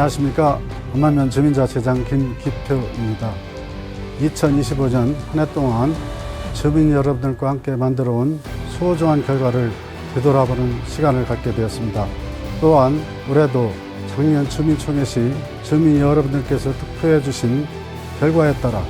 안녕하십니까. 엄마면 주민자치장 김기표입니다. 2025년 한 해 동안 주민 여러분들과 함께 만들어온 소중한 결과를 되돌아보는 시간을 갖게 되었습니다. 또한 올해도 작년 주민총회 시 주민 여러분들께서 투표해 주신 결과에 따라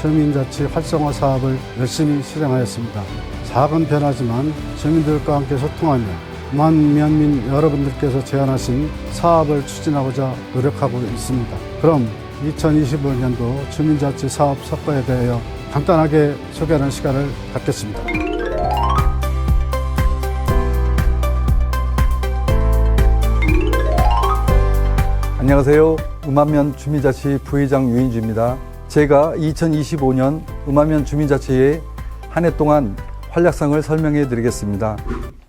주민자치 활성화 사업을 열심히 실행하였습니다. 작은 변화지만 주민들과 함께 소통하며 만 면민 여러분들께서 제안하신 사업을 추진하고자 노력하고 있습니다. 그럼 2025년도 주민자치 사업 성과에 대하여 간단하게 소개하는 시간을 갖겠습니다. 안녕하세요. 음암면 주민자치 부회장 유인주입니다. 제가 2025년 음암면 주민자치의 한 해 동안 활약상을 설명해 드리겠습니다.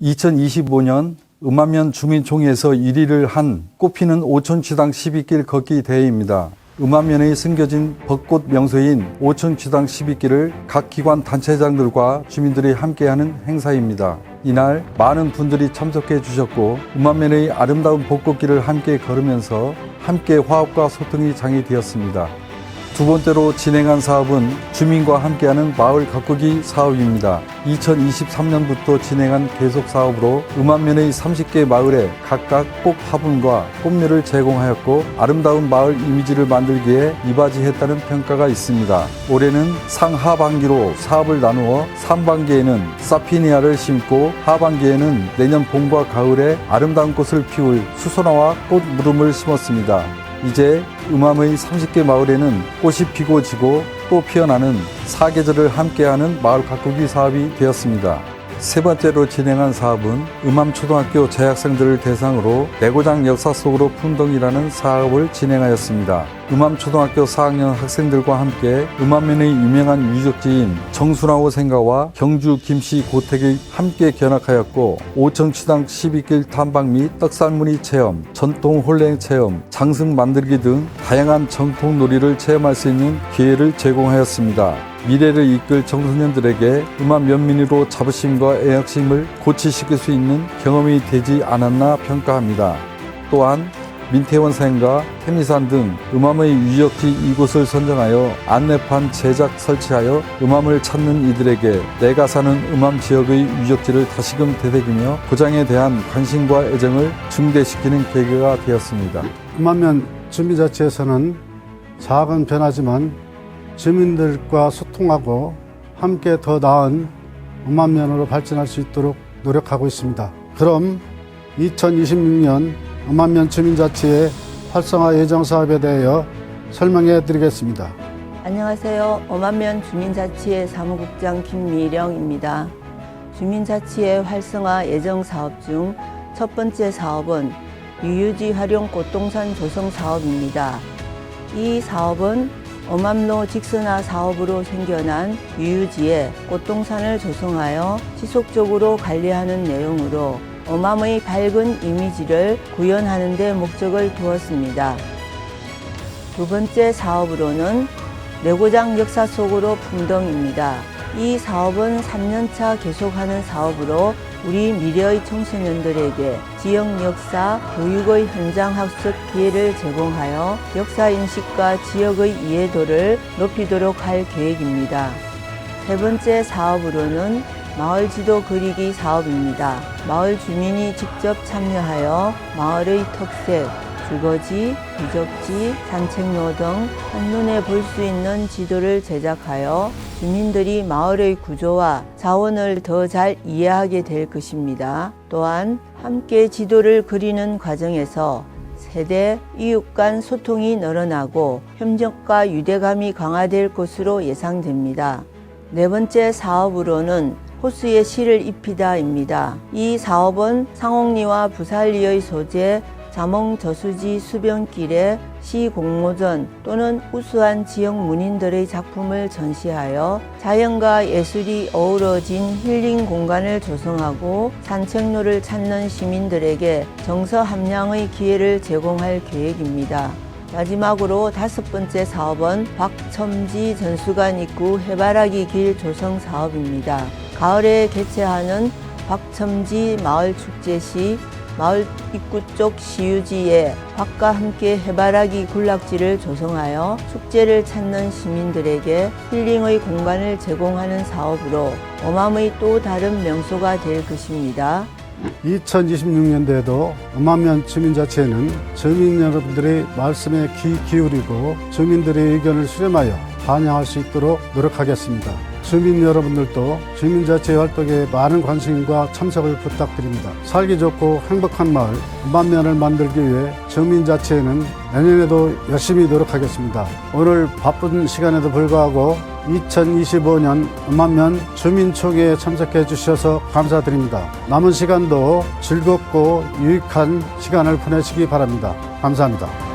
2025년 음암면 주민총회에서 1위를 한 꽃피는 오촌지당 12길 걷기 대회입니다. 음암면에 숨겨진 벚꽃 명소인 오촌지당 12길을 각 기관 단체장들과 주민들이 함께하는 행사입니다. 이날 많은 분들이 참석해 주셨고 음암면의 아름다운 벚꽃길을 함께 걸으면서 함께 화합과 소통이 장이 되었습니다. 두 번째로 진행한 사업은 주민과 함께하는 마을 가꾸기 사업입니다. 2023년부터 진행한 계속 사업으로 음암면의 30개 마을에 각각 꽃 화분과 꽃묘를 제공하였고 아름다운 마을 이미지를 만들기에 이바지했다는 평가가 있습니다. 올해는 상하반기로 사업을 나누어 상반기에는 사피니아를 심고 하반기에는 내년 봄과 가을에 아름다운 꽃을 피울 수선화와 꽃 무름을 심었습니다. 이제 음암의 30개 마을에는 꽃이 피고 지고 또 피어나는 사계절을 함께하는 마을 가꾸기 사업이 되었습니다. 세 번째로 진행한 사업은 음암초등학교 재학생들을 대상으로 내고장 역사 속으로 풍덩이라는 사업을 진행하였습니다. 음암초등학교 4학년 학생들과 함께 음암면의 유명한 유적지인 정순하호 생가와 경주 김씨 고택이 함께 견학하였고 오천치당 12길 탐방 및 떡살무늬 체험, 전통 홀랭 체험, 장승 만들기 등 다양한 전통 놀이를 체험할 수 있는 기회를 제공하였습니다. 미래를 이끌 청소년들에게 음악 면민으로 자부심과 애혁심을 고취시킬 수 있는 경험이 되지 않았나 평가합니다. 또한 민태원 생과 태미산 등 음암의 유적지 이곳을 선정하여 안내판 제작 설치하여 음암을 찾는 이들에게 내가 사는 음암 지역의 유적지를 다시금 되새기며 고장에 대한 관심과 애정을 증대시키는 계기가 되었습니다. 음암면 주민자치에서는 작은 변화지만 주민들과 소통하고 함께 더 나은 음암면으로 발전할 수 있도록 노력하고 있습니다. 그럼 2026년 음암면 주민자치의 활성화 예정 사업에 대하여 설명해 드리겠습니다. 안녕하세요. 어만면 주민자치회 사무국장 김미령입니다. 주민자치회 활성화 예정 사업 중 첫 번째 사업은 유유지 활용 꽃동산 조성 사업입니다. 이 사업은 어맘로 직선화 사업으로 생겨난 유유지에 꽃동산을 조성하여 지속적으로 관리하는 내용으로 어맘의 밝은 이미지를 구현하는 데 목적을 두었습니다. 두 번째 사업으로는 내고장 역사 속으로 풍덩입니다. 이 사업은 3년차 계속하는 사업으로 우리 미래의 청소년들에게 지역 역사, 교육의 현장 학습 기회를 제공하여 역사 인식과 지역의 이해도를 높이도록 할 계획입니다. 세 번째 사업으로는 마을 지도 그리기 사업입니다. 마을 주민이 직접 참여하여 마을의 특색, 주거지, 유적지, 산책로 등 한눈에 볼 수 있는 지도를 제작하여 주민들이 마을의 구조와 자원을 더 잘 이해하게 될 것입니다. 또한 함께 지도를 그리는 과정에서 세대, 이웃 간 소통이 늘어나고 협력과 유대감이 강화될 것으로 예상됩니다. 네 번째 사업으로는 호수에 실을 입히다입니다. 이 사업은 상옥리와 부살리의 소재 자몽 저수지 수변길에 시 공모전 또는 우수한 지역 문인들의 작품을 전시하여 자연과 예술이 어우러진 힐링 공간을 조성하고 산책로를 찾는 시민들에게 정서 함량의 기회를 제공할 계획입니다. 마지막으로 다섯 번째 사업은 박첨지 전수관 입구 해바라기 길 조성 사업입니다. 가을에 개최하는 박첨지 마을 축제 시 마을 입구 쪽 시유지에 밭과 함께 해바라기 군락지를 조성하여 축제를 찾는 시민들에게 힐링의 공간을 제공하는 사업으로 어맘의 또 다른 명소가 될 것입니다. 2026년도에도 음암면 주민자치회는 주민 여러분들의 말씀에 귀 기울이고 주민들의 의견을 수렴하여 반영할 수 있도록 노력하겠습니다. 주민 여러분들도 주민자치 활동에 많은 관심과 참석을 부탁드립니다. 살기 좋고 행복한 마을 음암면을 만들기 위해 주민자치회는 내년에도 열심히 노력하겠습니다. 오늘 바쁜 시간에도 불구하고 2025년 음암면 주민총회에 참석해 주셔서 감사드립니다. 남은 시간도 즐겁고 유익한 시간을 보내시기 바랍니다. 감사합니다.